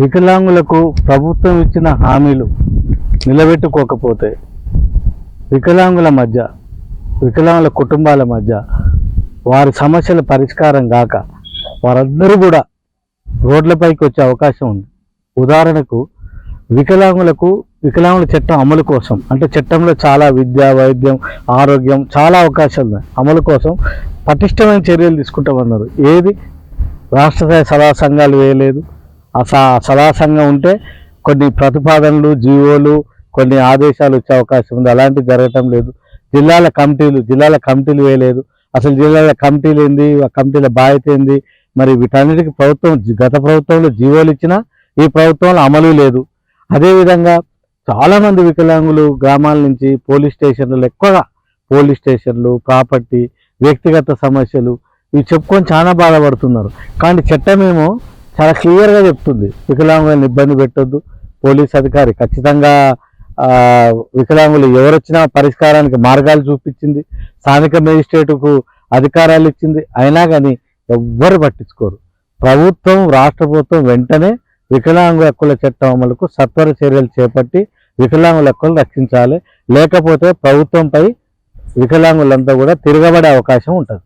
వికలాంగులకు ప్రభుత్వం ఇచ్చిన హామీలు నిలబెట్టుకోకపోతే వికలాంగుల మధ్య వికలాంగుల కుటుంబాల మధ్య వారి సమస్యల పరిష్కారం కాక వారందరూ కూడా రోడ్లపైకి వచ్చే అవకాశం ఉంది. ఉదాహరణకు వికలాంగులకు వికలాంగుల చట్టం అమలు కోసం అంటే చట్టంలో చాలా విద్య వైద్యం ఆరోగ్యం చాలా అవకాశాలు ఉన్నాయి. అమలు కోసం పటిష్టమైన చర్యలు తీసుకుంటామన్నారు. ఏది? రాష్ట్ర సలహా సంఘాలు వేయలేదు. ఆ స- ఉంటే కొన్ని ప్రతిపాదనలు జీవోలు కొన్ని ఆదేశాలు వచ్చే అవకాశం ఉంది. అలాంటివి జరగటం లేదు. జిల్లాల కమిటీలు జిల్లాల కమిటీలు వేయలేదు. అసలు జిల్లాల కమిటీలు ఏంది? ఆ కమిటీల బాధ్యత ఏంది? మరి వీటన్నిటికీ ప్రభుత్వం గత ప్రభుత్వంలో జీవోలు ఇచ్చినా ఈ ప్రభుత్వంలో అమలు లేదు. అదేవిధంగా చాలామంది వికలాంగులు గ్రామాల నుంచి పోలీస్ స్టేషన్లు ఎక్కువగా పోలీస్ స్టేషన్లు ప్రాపర్టీ వ్యక్తిగత సమస్యలు ఇవి చెప్పుకొని చాలా బాధపడుతున్నారు. కానీ చట్టమేమో చాలా క్లియర్గా చెప్తుంది. వికలాంగులను ఇబ్బంది పెట్టొద్దు. పోలీస్ అధికారి ఖచ్చితంగా వికలాంగులు ఎవరొచ్చినా పరిష్కారానికి మార్గాలు చూపించింది. స్థానిక మేజిస్ట్రేటుకు అధికారాలు ఇచ్చింది. అయినా కానీ ఎవ్వరు పట్టించుకోరు. ప్రభుత్వం రాష్ట్ర ప్రభుత్వం వెంటనే వికలాంగుల హక్కుల చట్టం అమలుకు సత్వర చర్యలు చేపట్టి వికలాంగుల హక్కులు రక్షించాలి. లేకపోతే ప్రభుత్వంపై వికలాంగులంతా కూడా తిరగబడే అవకాశం ఉంటుంది.